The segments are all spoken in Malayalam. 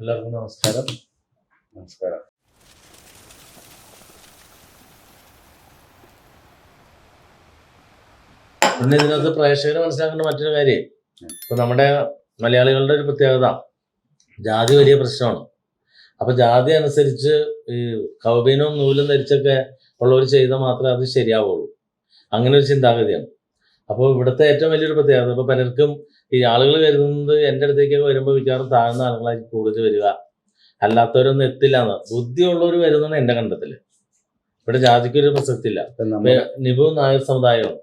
എല്ലാവർക്കും നമസ്കാരം. നമസ്കാരം. പിന്നെ ഇതിനകത്ത് പ്രേക്ഷകർ മനസ്സിലാക്കേണ്ട മറ്റൊരു കാര്യം. ഇപ്പൊ നമ്മുടെ മലയാളികളുടെ ഒരു പ്രത്യേകത ജാതി വലിയ പ്രശ്നമാണ്. അപ്പൊ ജാതി അനുസരിച്ച് ഈ കൗബീനവും നൂലും ധരിച്ചൊക്കെ ഉള്ളവർ ചെയ്താൽ മാത്രമേ അത് ശരിയാവുള്ളൂ. അങ്ങനെ ഒരു ചിന്താഗതിയാണ്. അപ്പോൾ ഇവിടുത്തെ ഏറ്റവും വലിയൊരു പ്രത്യേകത ഇപ്പൊ പലർക്കും ഈ ആളുകൾ കരുതുന്നത് എന്റെ അടുത്തേക്കൊക്കെ വരുമ്പോൾ മിക്കവാറും താഴ്ന്ന ആളുകളായിരിക്കും കൂടുതൽ വരിക. അല്ലാത്തവരൊന്നും എത്തില്ല എന്ന് ബുദ്ധിയുള്ളവർ വരുന്നതാണ് എന്റെ കണ്ടെത്തൽ. ഇവിടെ ജാതിക്കൊരു പ്രസക്തി ഇല്ല നിപു നായർ സമുദായവും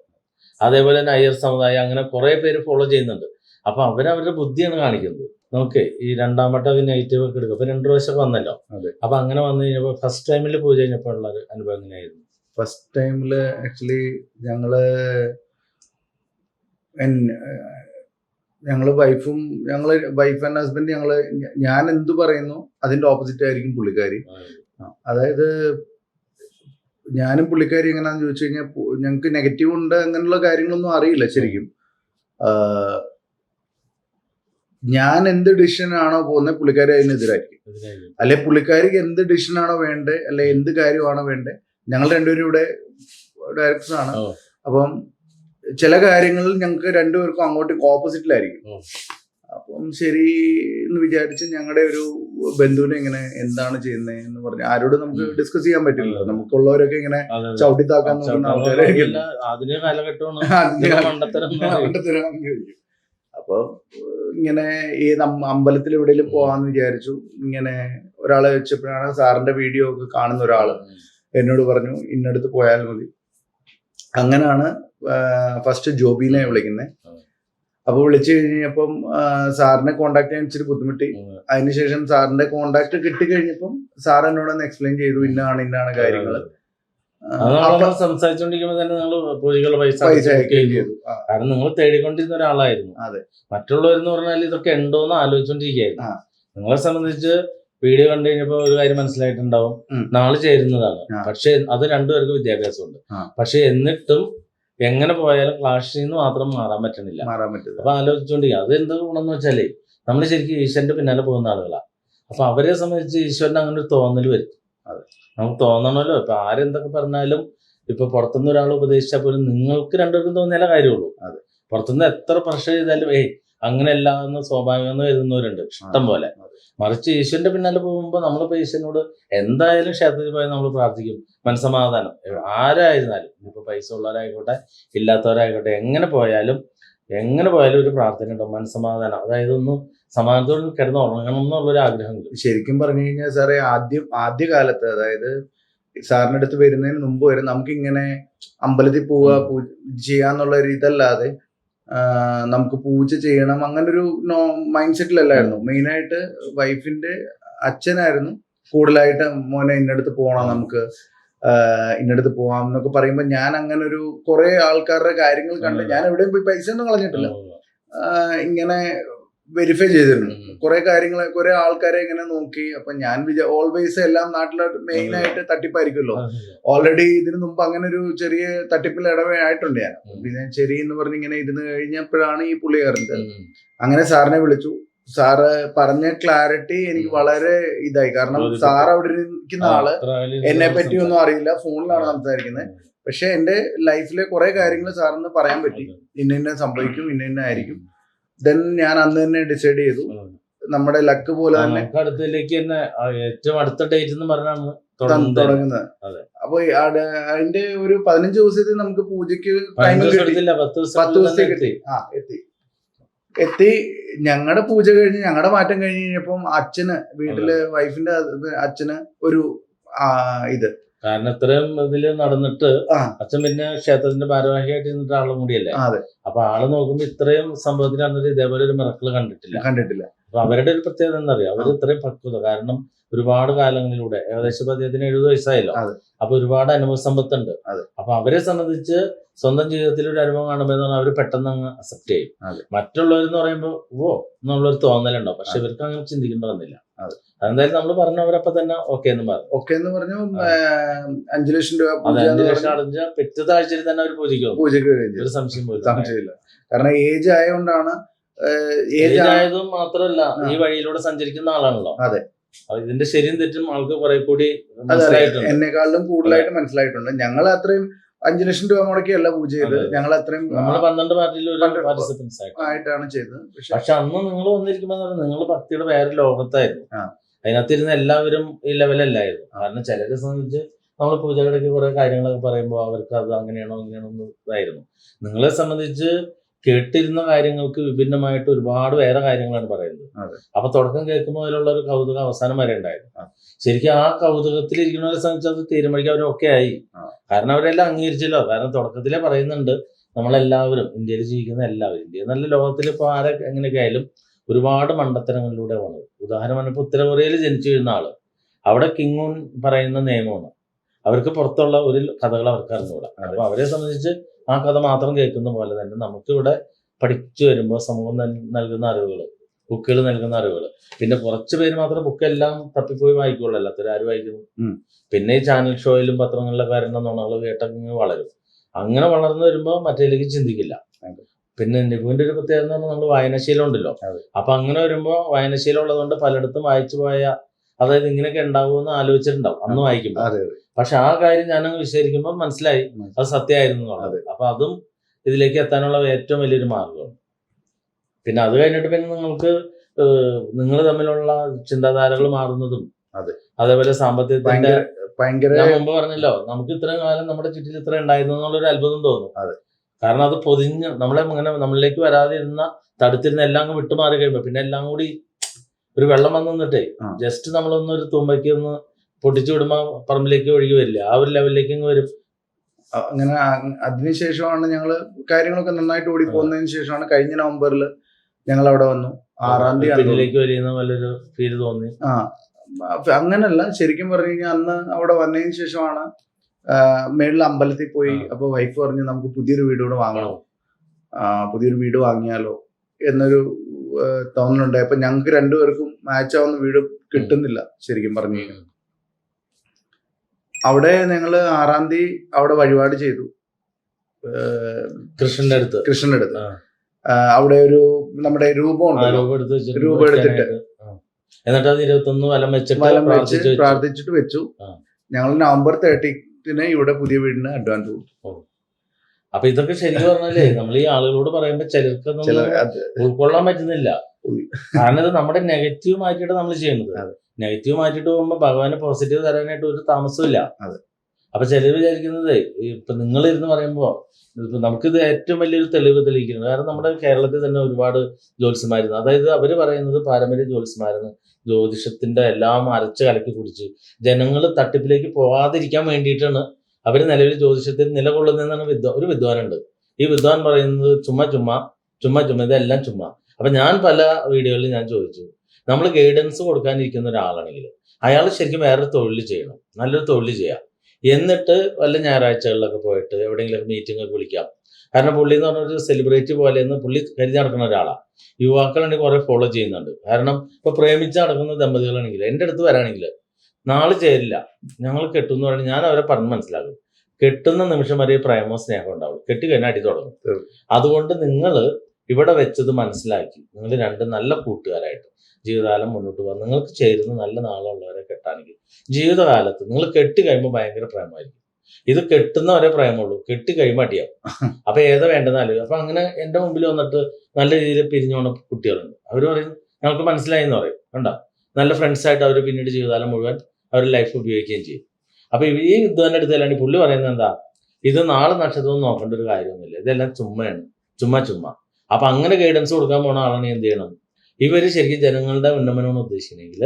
അതേപോലെ തന്നെ അയ്യർ സമുദായം അങ്ങനെ കുറെ പേര് ഫോളോ ചെയ്യുന്നുണ്ട്. അപ്പൊ അവരവരുടെ ബുദ്ധിയാണ് കാണിക്കുന്നത്. നമുക്ക് ഈ രണ്ടാം വട്ടം അത് നെഗറ്റീവ് ഒക്കെ എടുക്കും. അപ്പൊ രണ്ടു പ്രാവശ്യം വന്നല്ലോ. അപ്പൊ അങ്ങനെ വന്നു കഴിഞ്ഞപ്പോ ഫസ്റ്റ് ടൈമിൽ പൂജ കഴിഞ്ഞപ്പോൾ ഉള്ള അനുഭവം എങ്ങനെയായിരുന്നു? ഫസ്റ്റ് ടൈമിൽ ആക്ച്വലി ഞങ്ങൾ ഞങ്ങൾ വൈഫും ഞങ്ങൾ വൈഫ് ആൻഡ് ഹസ്ബൻഡ് ഞങ്ങൾ ഞാൻ എന്ത് പറയുന്നു അതിന്റെ ഓപ്പോസിറ്റ് ആയിരിക്കും പുള്ളിക്കാരി. അതായത് ഞാനും പുള്ളിക്കാരി എങ്ങനെയാന്ന് ചോദിച്ചു കഴിഞ്ഞാൽ ഞങ്ങൾക്ക് നെഗറ്റീവ് ഉണ്ട് അങ്ങനെയുള്ള കാര്യങ്ങളൊന്നും അറിയില്ല ശരിക്കും. ഞാൻ എന്ത് ഡിസിഷൻ ആണോ പോകുന്നത് പുള്ളിക്കാരി അതിനെതിരായിരിക്കും. അല്ലെ പുള്ളിക്കാരിക്ക് എന്ത് ഡിസിഷൻ ആണോ വേണ്ടത് അല്ലെ എന്ത് കാര്യമാണോ വേണ്ടത് ഞങ്ങൾ രണ്ടുപേരും ഇവിടെ ഡയറക്ടേഴ്സ് ആണ്. അപ്പം ചില കാര്യങ്ങളിൽ ഞങ്ങൾക്ക് രണ്ടുപേർക്കും അങ്ങോട്ട് ഓപ്പോസിറ്റിലായിരിക്കും. അപ്പം ശരി എന്ന് വിചാരിച്ച് ഞങ്ങളുടെ ഒരു ബന്ധുവിനെ ഇങ്ങനെ എന്താണ് ചെയ്യുന്നത് എന്ന് പറഞ്ഞ് ആരോട് നമുക്ക് ഡിസ്കസ് ചെയ്യാൻ പറ്റില്ല നമുക്കുള്ളവരൊക്കെ ഇങ്ങനെ. ചവിട്ടിത്താക്കാൻ നോക്കുന്ന ആൾക്കാരായിരിക്കും. ആധുനിക കാലഘട്ടമാണ്. അപ്പൊ ഇങ്ങനെ ഈ അമ്പലത്തിൽ എവിടെയെങ്കിലും പോവാന്ന് വിചാരിച്ചു. ഇങ്ങനെ ഒരാളെ വെച്ചപ്പോഴാണ് സാറിന്റെ വീഡിയോ ഒക്കെ കാണുന്ന ഒരാൾ എന്നോട് പറഞ്ഞു ഇന്നടുത്ത് പോയാൽ മതി. അങ്ങനാണ് ഫസ്റ്റ് ജോബിനെ വിളിക്കുന്നത് അപ്പോൾ അപ്പൊ വിളിച്ചു കഴിഞ്ഞപ്പം സാറിനെ കോണ്ടാക്ട് ചെയ്യാൻ ഇച്ചിരി ബുദ്ധിമുട്ടി. അതിനുശേഷം സാറിന്റെ കോണ്ടാക്ട് കിട്ടി കഴിഞ്ഞപ്പം സാർ എന്നോടൊന്ന് എക്സ്പ്ലെയിൻ ചെയ്തു ഇന്നാണ് ഇന്നാണ് കാര്യങ്ങൾ നമ്മൾ തന്നെ നിങ്ങൾ പൂജകൾ പൈസ കാരണം നിങ്ങൾ തേടിക്കൊണ്ടിരുന്ന ഒരാളായിരുന്നു. അതെ. മറ്റുള്ളവരെന്ന് പറഞ്ഞാൽ ഇതൊക്കെ ഉണ്ടോ എന്ന് ആലോചിച്ചോണ്ടിരിക്കുകയായിരുന്നു നിങ്ങളെ സംബന്ധിച്ച് വീഡിയോ കണ്ടു കഴിഞ്ഞപ്പോൾ ഒരു കാര്യം മനസ്സിലായിട്ടുണ്ടാവും. നാളെ ചേരുന്നതാണ്. പക്ഷെ അത് രണ്ടുപേർക്ക് വിദ്യാഭ്യാസമുണ്ട്. പക്ഷെ എന്നിട്ടും എങ്ങനെ പോയാലും ക്ലാഷിൽ നിന്ന് മാത്രം മാറാൻ പറ്റണില്ല മാറാൻ പറ്റില്ല. അപ്പൊ ആലോചിച്ചുകൊണ്ടിരിക്കുക അത് എന്ത് ഗുണമെന്ന് വെച്ചാലേ നമ്മൾ ശരിക്കും ഈശ്വരന്റെ പിന്നാലെ പോകുന്ന ആളുകളാണ് അപ്പൊ അവരെ സംബന്ധിച്ച് ഈശ്വരന് അങ്ങനെ ഒരു തോന്നൽ വരും. അതെ. നമുക്ക് തോന്നണമല്ലോ. ഇപ്പൊ ആരെന്തൊക്കെ പറഞ്ഞാലും ഇപ്പൊ പുറത്തുനിന്ന് ഒരാൾ ഉപദേശിച്ചാൽ പോലും നിങ്ങൾക്ക് രണ്ടുപേർക്കും തോന്നിയാലേ കാര്യമുള്ളൂ. അതെ. പുറത്തുനിന്ന് എത്ര പ്രഷർ ചെയ്താലും ഏയ് എന്ന് സ്വാഭാവികം എന്ന് കരുതുന്നവരുണ്ട് ഇഷ്ടം പോലെ. മറിച്ച് ഈശ്വരന്റെ പിന്നാലെ പോകുമ്പോൾ നമ്മൾ ഈശ്വരനോട് എന്തായാലും ക്ഷേത്രത്തിൽ പോയാൽ നമ്മൾ പ്രാർത്ഥിക്കും. മനസ്സമാധാനം. ആരായിരുന്നാലും ഇപ്പൊ പൈസ ഉള്ളവരായിക്കോട്ടെ ഇല്ലാത്തവരായിക്കോട്ടെ എങ്ങനെ പോയാലും എങ്ങനെ പോയാലും ഒരു പ്രാർത്ഥന ഉണ്ടാവും മനസ്സമാധാനം. അതായത് ഒന്ന് സമാധാനത്തോടെ കിടന്ന് ഉറങ്ങണം എന്നുള്ളൊരു ആഗ്രഹം ശരിക്കും പറഞ്ഞു കഴിഞ്ഞാൽ സാറേ ആദ്യം ആദ്യ കാലത്ത് അതായത് സാറിന്റെ അടുത്ത് വരുന്നതിന് മുമ്പ് വരെ നമുക്ക് ഇങ്ങനെ അമ്പലത്തിൽ പോവുക ചെയ്യാന്നുള്ള ഒരു ഇതല്ലാതെ നമുക്ക് പൂജ ചെയ്യണം. അങ്ങനെ ഒരു നോ മൈൻഡ് സെറ്റിലല്ലായിരുന്നു മെയിനായിട്ട് വൈഫിന്റെ അച്ഛനായിരുന്നു. കൂടുതലായിട്ട് മോനെ ഇന്നടുത്ത് പോകണം നമുക്ക്. ഇന്നടുത്ത് പോവാം എന്നൊക്കെ പറയുമ്പോൾ ഞാൻ അങ്ങനെ ഒരു കുറെ ആൾക്കാരുടെ കാര്യങ്ങൾ കണ്ട് ഞാൻ എവിടെയും പോയി പൈസ ഒന്നും കളഞ്ഞിട്ടില്ല ഇങ്ങനെ വെരിഫൈ ചെയ്തിരുന്നു. കുറെ കാര്യങ്ങൾ കുറെ ആൾക്കാരെ ഇങ്ങനെ നോക്കി. അപ്പൊ ഞാൻ വിചാ ഓൾവേസ് എല്ലാം നാട്ടിലെ മെയിൻ ആയിട്ട് തട്ടിപ്പായിരിക്കുമല്ലോ. ഓൾറെഡി ഇതിനു മുമ്പ് അങ്ങനെ ഒരു ചെറിയ തട്ടിപ്പിൽ ഇടവായിട്ടുണ്ട് ഞാൻ. പിന്നെ ചെറിയ എന്ന് പറഞ്ഞ് ഇങ്ങനെ ഇരുന്ന് കഴിഞ്ഞപ്പോഴാണ് ഈ പുള്ളി കയറുന്നത്. അങ്ങനെ സാറിനെ വിളിച്ചു. സാറ് പറഞ്ഞ ക്ലാരിറ്റി എനിക്ക് വളരെ ഇതായി. കാരണം സാർ അവിടെ ഇരിക്കുന്ന ആൾ എന്നെ പറ്റി ഒന്നും അറിയില്ല. ഫോണിലാണ് സംസാരിക്കുന്നത്. പക്ഷെ എന്റെ ലൈഫിലെ കുറെ കാര്യങ്ങൾ സാറിന് പറയാൻ പറ്റി. ഇന്ന ഇന്ന സംഭവിക്കും ഇന്ന ഇന്ന ആയിരിക്കും. ദെൻ ഞാൻ അന്ന് തന്നെ ഡിസൈഡ് ചെയ്തു. നമ്മുടെ ലക്ക് പോലെ തന്നെ അടുത്തേക്ക് തന്നെ ഏറ്റവും അടുത്ത ഡേറ്റ് എന്ന് പറഞ്ഞാണ് തുടങ്ങുന്നത്. അപ്പൊ അതിന്റെ ഒരു പതിനഞ്ച് ദിവസത്തിൽ നമുക്ക് പൂജയ്ക്ക് ടൈം പതിനഞ്ച് ദിവസം കിട്ടി. എടുത്തില്ല പത്ത് ദിവസം ദിവസത്തേക്ക് എത്തി ആ എത്തി. എത്തി. ഞങ്ങളുടെ പൂജ കഴിഞ്ഞ് ഞങ്ങളുടെ മാറ്റം കഴിഞ്ഞ് കഴിഞ്ഞപ്പം അച്ഛന് വീട്ടിൽ വൈഫിന്റെ അച്ഛന് ഒരു ഇത്. കാരണം ഇത്രയും ഇതിൽ നടന്നിട്ട് അച്ഛൻ പിന്നെ ക്ഷേത്രത്തിന്റെ ഭാരവാഹിയായിട്ട് ഇരുന്നിട്ട് ആളും കൂടിയല്ലേ അപ്പൊ ആൾ നോക്കുമ്പോ ഇത്രയും സംഭവത്തിൽ നടന്നിട്ട് ഇതേപോലെ ഒരു മിറക്കൾ കണ്ടിട്ടില്ല. കണ്ടിട്ടില്ല. അപ്പൊ അവരുടെ ഒരു പ്രത്യേകത എന്താ അറിയാം അവർ ഇത്രയും പക്വത. കാരണം ഒരുപാട് കാലങ്ങളിലൂടെ ഏകദേശം അദ്ദേഹത്തിന് എഴുപത് വയസ്സായല്ലോ. അപ്പൊ ഒരുപാട് അനുഭവ സമ്പത്തുണ്ട്. അപ്പൊ അവരെ സംബന്ധിച്ച് സ്വന്തം ജീവിതത്തിൽ ഒരു അനുഭവം കാണുമ്പോൾ അവർ പെട്ടെന്ന് അങ്ങ് അക്സെപ്റ്റ് ചെയ്യും. മറ്റുള്ളവരെന്ന് പറയുമ്പോൾ ഓ എന്നുള്ളൊരു തോന്നലുണ്ടോ പക്ഷെ ഇവർക്ക് അങ്ങനെ ചിന്തിക്കേണ്ടി വന്നില്ല അതെ. അതെന്തായാലും നമ്മൾ പറഞ്ഞവരപ്പ തന്നെ ഓക്കെ എന്ന് പറഞ്ഞു. ഓക്കെ എന്ന് പറഞ്ഞു അഞ്ചു ലക്ഷം രൂപ അഞ്ചു ലക്ഷം അടഞ്ഞ പിറ്റത്തെ ആഴ്ചയിൽ തന്നെ അവർ പൂജിക്കും പൂജയ്ക്ക് ഒരു സംശയം സംശയമില്ല. കാരണം ഏജ് ആയതുകൊണ്ടാണ് ഏജ് ആയതും മാത്രമല്ല ഈ വഴിയിലൂടെ സഞ്ചരിക്കുന്ന ആളാണല്ലോ. അതെ. ഇതിന്റെ ശരിയും തെറ്റും ആൾക്ക് കുറെ കൂടി എന്നെക്കാളിലും കൂടുതലായിട്ട് മനസ്സിലായിട്ടുണ്ട്. ഞങ്ങൾ അത്രയും അഞ്ചു ലക്ഷം രൂപ മുടക്കിയല്ല പൂജ ചെയ്ത് ഞങ്ങൾ അത്രയും നമ്മൾ പന്ത്രണ്ട് പാർട്ടിയിൽ ഒരു പാർട്ടിസിപ്പൻസ് ആയിട്ടാണ് ചെയ്തത്. പക്ഷെ അന്ന് നിങ്ങൾ വന്നിരിക്കുമ്പോൾ നിങ്ങൾ ഭക്തിയുടെ വേറെ ലോകത്തായിരുന്നു. അതിനകത്തിരുന്ന് എല്ലാവരും ഈ ലെവലല്ലായിരുന്നു. കാരണം ചിലരെ സംബന്ധിച്ച് നമ്മൾ പൂജകളൊക്കെ കുറെ കാര്യങ്ങളൊക്കെ പറയുമ്പോൾ അവർക്ക് അത് അങ്ങനെയാണോ ഇങ്ങനെയാണോ ഇതായിരുന്നു. നിങ്ങളെ സംബന്ധിച്ച് കേട്ടിരുന്ന കാര്യങ്ങൾക്ക് വിഭിന്നമായിട്ട് ഒരുപാട് വേറെ കാര്യങ്ങളാണ് പറയുന്നത്. അപ്പൊ തുടക്കം കേൾക്കുമ്പോൾ അതിലുള്ള ഒരു കൗതുകം അവസാനം വരെ ഉണ്ടായിരുന്നു. ശരിക്കും ആ കൗതുകത്തിൽ ഇരിക്കുന്നവരെ സംബന്ധിച്ച് അത് തീരുമാനിക്കാൻ അവരൊക്കെ ആയി. കാരണം അവരെല്ലാം അംഗീകരിച്ചല്ലോ. കാരണം തുടക്കത്തിലേ പറയുന്നുണ്ട് നമ്മളെല്ലാവരും ഇന്ത്യയിൽ ജീവിക്കുന്ന എല്ലാവരും. ഇന്ത്യ നല്ല ലോകത്തിൽ ഇപ്പോൾ ആരെ എങ്ങനെയൊക്കെ ആയാലും ഒരുപാട് മണ്ടത്തരങ്ങളിലൂടെ വന്നത് ഉദാഹരണം ഇപ്പോൾ ഉത്തരകൊറിയയിൽ ജനിച്ചു വീഴുന്ന ആൾ. അവിടെ കിങ്ങൂൺ പറയുന്ന നിയമമാണ്. അവർക്ക് പുറത്തുള്ള ഒരു കഥകൾ അവർക്ക് അറിഞ്ഞുകൂടാ. അപ്പോൾ അവരെ സംബന്ധിച്ച് ആ കഥ മാത്രം കേൾക്കുന്ന പോലെ തന്നെ നമുക്കിവിടെ പഠിച്ചു വരുമ്പോൾ സമൂഹം നൽകുന്ന അറിവുകൾ ബുക്കുകൾ നൽകുന്ന അറിവുകൾ. പിന്നെ കുറച്ച് പേര് മാത്രം ബുക്കെല്ലാം തപ്പിപ്പോയി വായിക്കുള്ളൂ. അല്ലാത്തവർ ആര് വായിക്കുന്നു. പിന്നെ ഈ ചാനൽ ഷോയിലും പത്രങ്ങളിലൊക്കെ വരുന്ന നുണകൾ കേട്ടങ്ങ് വളരും. അങ്ങനെ വളർന്നു വരുമ്പോൾ മറ്റേലേക്ക് ചിന്തിക്കില്ല. പിന്നെ നിപുവിന്റെ ഒരു പ്രത്യേകത എന്ന് പറഞ്ഞാൽ നമ്മൾ വായനാശീലം ഉണ്ടല്ലോ. അപ്പൊ അങ്ങനെ വരുമ്പോൾ വായനാശീലം ഉള്ളതുകൊണ്ട് പലയിടത്തും വായിച്ചു പോയ അതായത് ഇങ്ങനെയൊക്കെ ഉണ്ടാവുമെന്ന് ആലോചിച്ചിട്ടുണ്ടാവും. അന്ന് വായിക്കുമ്പോൾ പക്ഷെ ആ കാര്യം ഞാനങ്ങ് വിശദീകരിക്കുമ്പോൾ മനസ്സിലായി. അത് സത്യമായിരുന്നു എന്നുള്ളത്. അപ്പൊ അതും ഇതിലേക്ക് എത്താനുള്ള ഏറ്റവും വലിയൊരു മാർഗമാണ് പിന്നെ അത് കഴിഞ്ഞിട്ട് പിന്നെ നിങ്ങൾക്ക് നിങ്ങൾ തമ്മിലുള്ള ചിന്താധാരകൾ മാറുന്നതും അതെ. അതേപോലെ സാമ്പത്തികത്തിന്റെ ഭയങ്കര ഞാൻ മുമ്പ് പറഞ്ഞല്ലോ നമുക്ക് ഇത്രയും കാലം നമ്മുടെ ചുറ്റിൽ ഇത്ര ഉണ്ടായിരുന്നു എന്നുള്ളൊരു അത്ഭുതം തോന്നും. അതെ. കാരണം അത് പൊതിഞ്ഞ് നമ്മളെ ഇങ്ങനെ നമ്മളിലേക്ക് വരാതിരുന്ന തടുത്തിരുന്ന എല്ലാം അങ്ങ് വിട്ടുമാറി കഴിയുമ്പോ പിന്നെ എല്ലാം കൂടി ഒരു വെള്ളം വന്നു നിന്നിട്ടേ ജസ്റ്റ് നമ്മളൊന്ന് ഒരു തുമ്പയ്ക്ക് ഒന്ന് പൊട്ടിച്ചു വിടുമ്പോ പറമ്പിലേക്ക് ഒഴുകി വരില്ല ആ ഒരു ലെവലിലേക്ക് അങ്ങ് വരും. അങ്ങനെ അതിനുശേഷമാണ് ഞങ്ങൾ കാര്യങ്ങളൊക്കെ നന്നായിട്ട് ഓടി പോകുന്നതിന് ശേഷമാണ് കഴിഞ്ഞ നവംബറിൽ ഞങ്ങൾ അവിടെ വന്നു ആറാം തീയതി ഫീൽ തോന്നി. ആ അങ്ങനല്ല ശരിക്കും പറഞ്ഞു കഴിഞ്ഞാൽ അന്ന് അവിടെ വന്നതിന് ശേഷമാണ് മേളിൽ അമ്പലത്തിൽ പോയി അപ്പോൾ അപ്പൊ വൈഫ് പറഞ്ഞു നമുക്ക് പുതിയൊരു വീട് കൂടെ വാങ്ങണോ. പുതിയൊരു വീട് വാങ്ങിയാലോ എന്നൊരു തോന്നലുണ്ടായി. അപ്പൊ ഞങ്ങൾക്ക് രണ്ടുപേർക്കും മാച്ച് ആവുന്ന വീട് കിട്ടുന്നില്ല ശരിക്കും പറഞ്ഞു കഴിഞ്ഞാൽ അവിടെ ഞങ്ങൾ ആറാം തീയതി അവിടെ വഴിപാട് ചെയ്തു. കൃഷ്ണന്റെ അടുത്ത്. കൃഷ്ണന്റെ അടുത്ത്. അവിടെ ഒരു നമ്മുടെ രൂപം രൂപം എടുത്തിട്ട്. എന്നിട്ട് അത് ഇരുപത്തൊന്ന് വലം വെച്ചിട്ട് വലം വെച്ച് പ്രാർത്ഥിച്ചിട്ട് വെച്ചു. ഞങ്ങൾ നവംബർ തേർട്ടീത്തിന് ഇവിടെ പുതിയ വീടിന് അഡ്വാൻസ് കൊടുത്തു. അപ്പൊ ഇതൊക്കെ ശരിക്കും പറഞ്ഞാലേ നമ്മൾ ഈ ആളുകളോട് പറയുമ്പോ ചിലർക്ക് ഉൾക്കൊള്ളാൻ പറ്റുന്നില്ല. കാരണം ഇത് നമ്മുടെ നെഗറ്റീവ് മാറ്റിയിട്ട് നമ്മൾ ചെയ്യുന്നത്. നെഗറ്റീവ് മാറ്റിയിട്ട് പോകുമ്പോൾ ഭഗവാന് പോസിറ്റീവ് തരാനായിട്ട് ഒരു താമസമില്ല. അപ്പൊ ചിലർ വിചാരിക്കുന്നത് ഇപ്പൊ നിങ്ങൾ ഇരുന്ന് പറയുമ്പോ ഇപ്പൊ നമുക്കിത് ഏറ്റവും വലിയൊരു തെളിവ് തെളിയിക്കുന്നത്. കാരണം നമ്മുടെ കേരളത്തിൽ തന്നെ ഒരുപാട് ജ്യോത്സ്യമായിരുന്നു അതായത് അവർ പറയുന്നത് പാരമ്പര്യ ജ്യോത്സ്യമായിരുന്നു ജ്യോതിഷത്തിന്റെ എല്ലാം അരച്ച് കലക്കി കുടിച്ച് ജനങ്ങൾ തട്ടിപ്പിലേക്ക് പോകാതിരിക്കാൻ വേണ്ടിയിട്ടാണ് അവർ നിലവിൽ ജ്യോതിഷത്തിൽ നിലകൊള്ളുന്നതെന്നാണ് വിദ്വ ഒരു വിദ്വാനുണ്ട്. ഈ വിദ്വാൻ പറയുന്നത് ചുമ്മാ ചുമ്മാ ചുമ്മാ ചുമ്മാ ഇതെല്ലാം ചുമ്മാ. അപ്പൊ ഞാൻ പല വീഡിയോകളിൽ ഞാൻ ചോദിച്ചു നമ്മൾ ഗൈഡൻസ് കൊടുക്കാനിരിക്കുന്ന ഒരാളാണെങ്കിൽ അയാൾ ശരിക്കും വേറൊരു തൊഴിൽ ചെയ്യണം. നല്ലൊരു തൊഴിൽ ചെയ്യാം. എന്നിട്ട് വല്ല ഞായറാഴ്ചകളിലൊക്കെ പോയിട്ട് എവിടെയെങ്കിലും മീറ്റിംഗ് ഒക്കെ വിളിക്കാം. കാരണം പുള്ളി എന്ന് പറഞ്ഞൊരു സെലിബ്രേറ്റ് പോലെ എന്ന് പുള്ളി കരുതി നടക്കുന്ന ഒരാളാണ് യുവാക്കളാണെങ്കിൽ കുറെ ഫോളോ ചെയ്യുന്നുണ്ട്. കാരണം ഇപ്പൊ പ്രേമിച്ച് നടക്കുന്ന ദമ്പതികളാണെങ്കിൽ എന്റെ അടുത്ത് വരാണെങ്കിൽ നാളെ ചേരില്ല. ഞങ്ങൾ കെട്ടും എന്ന് പറഞ്ഞാൽ ഞാൻ അവരെ പറഞ്ഞ് മനസ്സിലാക്കും. കെട്ടുന്ന നിമിഷം വരെ പ്രേമോ സ്നേഹം ഉണ്ടാവും കെട്ടി കഴിഞ്ഞാൽ അടി തുടങ്ങും. അതുകൊണ്ട് നിങ്ങൾ ഇവിടെ വെച്ചത് മനസ്സിലാക്കി. നിങ്ങൾ രണ്ട് നല്ല കൂട്ടുകാരായിട്ട് ജീവിതകാലം മുന്നോട്ട് പോകാം. നിങ്ങൾക്ക് ചേരുന്ന നല്ല നാളുള്ളവരെ കെട്ടാണെങ്കിൽ ജീവിതകാലത്ത് നിങ്ങൾ കെട്ടി കഴിയുമ്പോൾ ഭയങ്കര പ്രേമമായിരിക്കും. ഇത് കെട്ടുന്നവരെ പ്രേമുള്ളൂ കെട്ടി കഴിയുമ്പോൾ അടിയാവും. അപ്പൊ ഏതാ വേണ്ടെന്ന് ആലോചിക്കും. അപ്പൊ അങ്ങനെ എന്റെ മുമ്പിൽ വന്നിട്ട് നല്ല രീതിയിൽ പിരിഞ്ഞു പോണ കുട്ടികളുണ്ട്. അവർ പറയും ഞങ്ങൾക്ക് മനസ്സിലായി എന്ന് പറയും. കണ്ടോ? നല്ല ഫ്രണ്ട്സ് ആയിട്ട് അവർ പിന്നീട് ജീവിതകാലം മുഴുവൻ അവർ ലൈഫ് ഉപയോഗിക്കുകയും ചെയ്യും. അപ്പൊ ഈ വിദ്വാന്റെ അടുത്തല്ലാണ്ട് പുള്ളി പറയുന്നത് എന്താ? ഇത് നാളെ നക്ഷത്രം നോക്കേണ്ട ഒരു കാര്യമൊന്നുമില്ല. ഇതെല്ലാം ചുമ്മയാണ്. ചുമ്മാ ചുമ്മാ. അപ്പൊ അങ്ങനെ ഗൈഡൻസ് കൊടുക്കാൻ പോണ ആളാണ് എന്ത് ചെയ്യണം? ഇവർ ശരിക്കും ജനങ്ങളുടെ ഉന്നമനമാണ് ഉദ്ദേശിക്കുന്നതെങ്കിൽ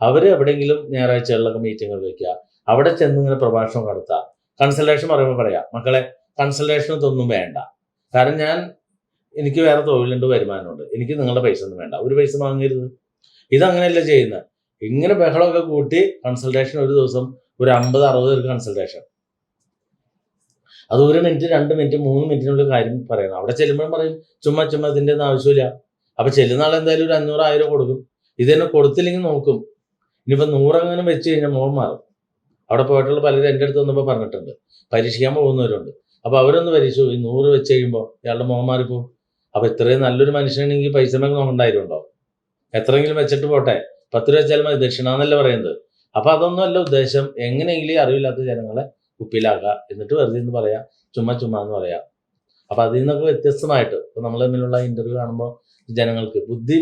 അവർ എവിടെയെങ്കിലും ഞായറാഴ്ചകളിലൊക്കെ മീറ്റിംഗ് വയ്ക്കുക അവിടെ ചെന്ന് ഇങ്ങനെ പ്രഭാഷണം നടത്തുക. കൺസൾട്ടേഷൻ പറയുമ്പോൾ പറയാം മക്കളെ കൺസൾട്ടേഷൻ ഇതൊന്നും വേണ്ട. കാരണം ഞാൻ എനിക്ക് വേറെ തൊഴിലുണ്ട് വരുമാനമുണ്ട്. എനിക്ക് നിങ്ങളുടെ പൈസ ഒന്നും വേണ്ട. ഒരു പൈസ വാങ്ങരുത്. ഇതങ്ങനെയല്ല ചെയ്യുന്നത് ഇങ്ങനെ ബഹളമൊക്കെ കൂട്ടി കൺസൾട്ടേഷൻ ഒരു ദിവസം ഒരു അമ്പത് അറുപത് പേർക്ക് കൺസൾട്ടേഷൻ അത് ഒരു മിനിറ്റ് രണ്ട് മിനിറ്റ് മൂന്ന് മിനിറ്റിനുള്ളിൽ കാര്യം പറയണം അവിടെ ചെല്ലുമ്പോഴും പറയും ചുമ്മാ ചുമ്മാ ഇതിന്റെ ഒന്നും ആവശ്യമില്ല. അപ്പൊ ചെല്ലുന്ന ആൾ എന്തായാലും ഒരു അഞ്ഞൂറ് ആയിരം കൊടുക്കും. ഇത് തന്നെ കൊടുത്തില്ലെങ്കിൽ നോക്കും. ഇനിയിപ്പോ നൂറങ്ങനെ വെച്ച് കഴിഞ്ഞാൽ മോൻ മാറും. അവിടെ പോയിട്ടുള്ള പലരും എന്റെ അടുത്ത് വന്നപ്പോൾ പറഞ്ഞിട്ടുണ്ട്. പരീക്ഷിക്കാൻ പോകുന്നവരുണ്ട്. അപ്പൊ അവരൊന്ന് പരീക്ഷിച്ചു. ഈ നൂറ് വെച്ച് കഴിയുമ്പോൾ ഇയാളുടെ മോൻ മാറിപ്പോ. അപ്പൊ ഇത്രയും നല്ലൊരു മനുഷ്യനാണെങ്കിൽ പൈസ നോക്കണ്ടായിരുന്നുണ്ടോ എത്രയെങ്കിലും വെച്ചിട്ട് പോട്ടെ. പത്ത് രൂപ വെച്ചാൽ മതി. ദക്ഷിണാന്നല്ല പറയുന്നത്. അപ്പൊ അതൊന്നും അല്ല ഉദ്ദേശം. എങ്ങനെയെങ്കിലും അറിവില്ലാത്ത ജനങ്ങളെ കുപ്പിയിലാക്കുക. എന്നിട്ട് വെറുതെ എന്ന് പറയാം. ചുമ്മാ ചുമ്മാ എന്ന് പറയാം. അപ്പൊ അതിൽ നിന്നൊക്കെ വ്യത്യസ്തമായിട്ട് ഇപ്പൊ നമ്മൾ തമ്മിലുള്ള ഇന്റർവ്യൂ കാണുമ്പോൾ ജനങ്ങൾക്ക് ബുദ്ധി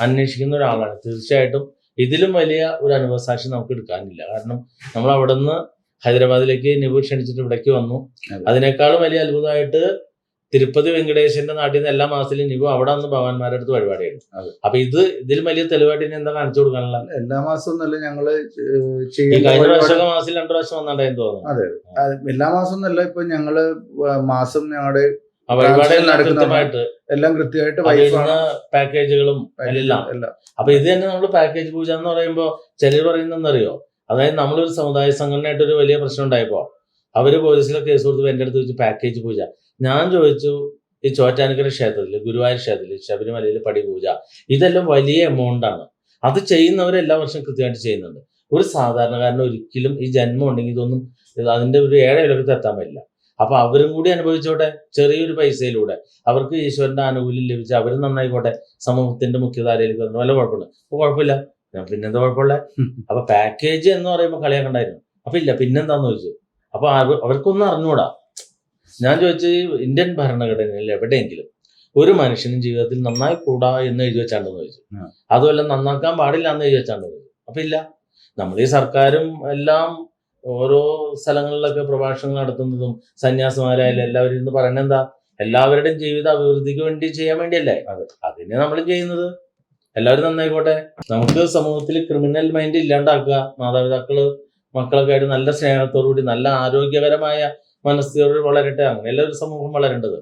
അന്വേഷിക്കുന്ന ഒരാളാണ്. തീർച്ചയായിട്ടും ഇതിലും വലിയ ഒരു അനുഭവസാക്ഷി നമുക്ക് എടുക്കാനില്ല. കാരണം നമ്മൾ അവിടെ നിന്ന് ഹൈദരാബാദിലേക്ക് നിബു ക്ഷണിച്ചിട്ട് ഇവിടേക്ക് വന്നു. അതെ. അതിനേക്കാളും വലിയ അത്ഭുതമായിട്ട് തിരുപ്പതി വെങ്കടേശന്റെ നാട്ടിൽ നിന്ന് എല്ലാ മാസത്തിലും നിബു അവിടെ നിന്ന് ഭഗവാന്മാരുടെ അടുത്ത് പരിപാടിയായിരുന്നു. അപ്പൊ ഇത് ഇതിൽ വലിയ തെളിവായിട്ട് ഇനി എന്താ കാണിച്ചു കൊടുക്കാനുള്ള എല്ലാ മാസവും നല്ല ഞങ്ങൾ കഴിഞ്ഞ പ്രാവശ്യം മാസത്തിൽ രണ്ടു പ്രാവശ്യം വന്നിട്ടുണ്ടായിരുന്നു തോന്നുന്നു. അതെ. എല്ലാ മാസവും നല്ല ഇപ്പൊ ഞങ്ങൾ മാസം ഞങ്ങളുടെ കൃത്യമായിട്ട് എല്ലാം കൃത്യമായിട്ട് പാക്കേജുകളും എല്ലാം. അപ്പൊ ഇത് തന്നെ നമ്മൾ പാക്കേജ് പൂജ എന്ന് പറയുമ്പോ ചിലർ പറയുന്നതെന്നറിയോ അതായത് നമ്മളൊരു സമുദായ സംഘടനയായിട്ട് ഒരു വലിയ പ്രശ്നം ഉണ്ടായപ്പോ അവർ പോലീസിലെ കേസ് കൊടുത്ത് എന്റെ അടുത്ത് വെച്ച് പാക്കേജ് പൂജ. ഞാൻ ചോദിച്ചു ഈ ചോറ്റാനിക്കര ക്ഷേത്രത്തിൽ ഗുരുവായൂർ ക്ഷേത്രത്തിൽ ശബരിമലയിൽ പടി പൂജ. ഇതെല്ലാം വലിയ എമൗണ്ട് ആണ്. അത് ചെയ്യുന്നവർ എല്ലാ വർഷവും കൃത്യമായിട്ട് ചെയ്യുന്നുണ്ട്. ഒരു സാധാരണക്കാരന് ഒരിക്കലും ഈ ജന്മം ഉണ്ടെങ്കിൽ ഇതൊന്നും അതിന്റെ ഒരു ഏഴ് വിലക്കത്ത് എത്താൻ പറ്റില്ല. അപ്പൊ അവരും കൂടി അനുഭവിച്ചോട്ടെ ചെറിയൊരു പൈസയിലൂടെ. അവർക്ക് ഈശ്വരന്റെ ആനുകൂല്യം ലഭിച്ച് അവരും നന്നായിക്കോട്ടെ സമൂഹത്തിന്റെ മുഖ്യധാരയിലേക്ക് വന്നു. വല്ല കുഴപ്പമില്ല അപ്പൊ കുഴപ്പമില്ല. പിന്നെന്താ കുഴപ്പമില്ല അപ്പൊ പാക്കേജ് എന്ന് പറയുമ്പോൾ കളിയാക്കണ്ടായിരുന്നു അപ്പൊ ഇല്ല പിന്നെന്താന്ന് ചോദിച്ചു. അപ്പൊ അവ- അവർക്കൊന്നും അറിഞ്ഞൂടാ. ഞാൻ ചോദിച്ചു ഇന്ത്യൻ ഭരണഘടനയിൽ എവിടെയെങ്കിലും ഒരു മനുഷ്യനും ജീവിതത്തിൽ നന്നായി കൂടാ എന്ന് എഴുതി വെച്ചാണ്ടെന്ന് ചോദിച്ചു. അതുമല്ല നന്നാക്കാൻ പാടില്ല എന്ന് എഴുതി വെച്ചാണ്ടെന്ന് ചോദിച്ചു. അപ്പൊ ഇല്ല. നമ്മൾ ഈ സർക്കാരും എല്ലാം ഓരോ സ്ഥലങ്ങളിലൊക്കെ പ്രഭാഷണങ്ങൾ നടത്തുന്നതും സന്യാസിമാരായാലും എല്ലാവരും ഇന്ന് പറയുന്നത് എന്താ എല്ലാവരുടെയും ജീവിത അഭിവൃദ്ധിക്ക് വേണ്ടി ചെയ്യാൻ വേണ്ടിയല്ലേ? അതെ. അതിനെ നമ്മൾ ചെയ്യുന്നത്. എല്ലാവരും നന്നായിക്കോട്ടെ. നമുക്ക് സമൂഹത്തിൽ ക്രിമിനൽ മൈൻഡ് ഇല്ലാണ്ടാക്കുക മാതാപിതാക്കൾ മക്കളൊക്കെ ആയിട്ട് നല്ല സ്നേഹത്തോടു കൂടി നല്ല ആരോഗ്യകരമായ മനസ്സിലോട് വളരട്ടെ അങ്ങനെയല്ല ഒരു സമൂഹം വളരേണ്ടത്.